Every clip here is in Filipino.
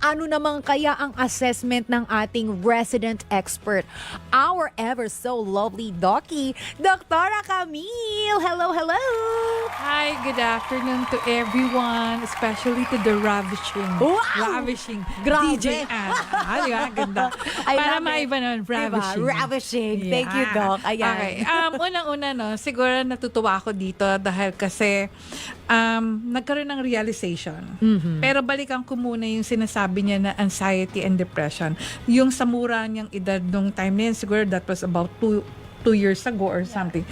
Ano naman kaya ang assessment ng ating resident expert, our ever so lovely Docky, Doktora Camille? Hello, hello! Good afternoon to everyone, especially to the ravishing, Wow! ravishing Grabe. DJ Ann. Ah, di ba? Ganda. I Para love it. maiba nun, Diba? ravishing. Ravishing. Thank you, Yeah. Doc. Ayan. Okay. Um, unang-una, no, siguro natutuwa ako dito dahil kasi um, nagkaroon ng realization. Mhm. Pero balikan ko muna yung sinasabi niya na anxiety and depression. Yung sa mura niyang edad nung time na yun, siguro that was about two two years ago or something.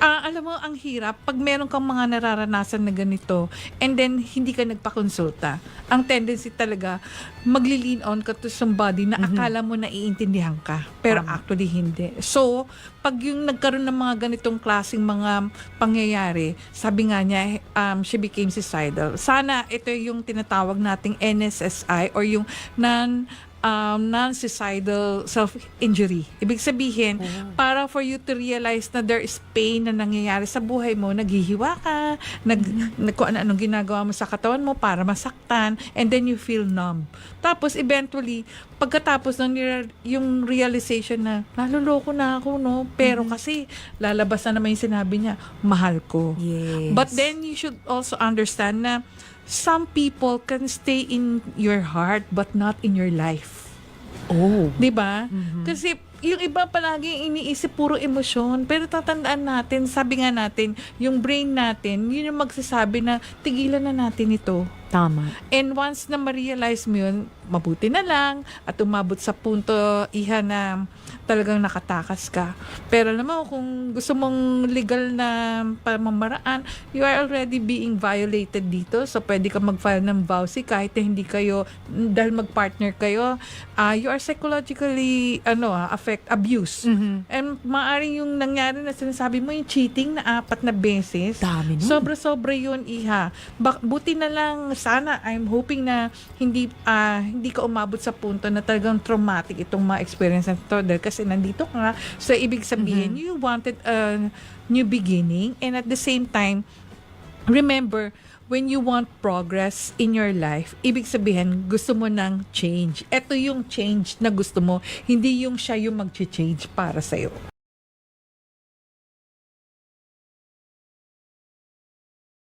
Ah, alam mo, ang hirap pag meron kang mga nararanasan na ganito and then hindi ka nagpakonsulta. Ang tendency talaga, magli-lean on ka to somebody na akala mo na iintindihan ka. Pero Tama. actually hindi. So, pag yung nagkaroon ng mga ganitong klaseng mga pangyayari, sabi nga niya, um, she became suicidal. Sana ito yung tinatawag nating NSSI or yung non um, non-suicidal self-injury. Ibig sabihin, para for you to realize na there is pain na nangyayari sa buhay mo, naghihiwa ka, nag, nag, kung ano-anong ginagawa mo sa katawan mo para masaktan, and then you feel numb. Tapos, eventually, pagkatapos ng yung realization na, naluloko na ako, no? Pero kasi, lalabas na naman yung sinabi niya, mahal ko. Yes. But then you should also understand na some people can stay in your heart but not in your life. Oh. 'Di ba? Kasi yung iba palagi iniisip puro emosyon, pero tatandaan natin, sabi nga natin, yung brain natin, yun yung magsasabi na tigilan na natin ito. Tama. And once na ma-realize mo yun, mabuti na lang at umabot sa punto, iha na talagang nakatakas ka. Pero alam mo, kung gusto mong legal na pamamaraan, you are already being violated dito. So, pwede ka mag-file ng vowsy kahit na hindi kayo, dahil mag-partner kayo, ah, you are psychologically, ano, ah, affect, abuse. Mhm. And maaring yung nangyari na sinasabi mo, yung cheating na apat na beses, Dami nun. Sobra-sobra yun, iha. Bak buti na lang, sana, I'm hoping na hindi ah, hindi ka umabot sa punto na talagang traumatic itong mga experience na to. Dahil kasi nandito ka nga. So, ibig sabihin, you wanted a new beginning. And at the same time, remember, when you want progress in your life, ibig sabihin, gusto mo ng change. Ito yung change na gusto mo, hindi yung siya yung mag-change para sa'yo.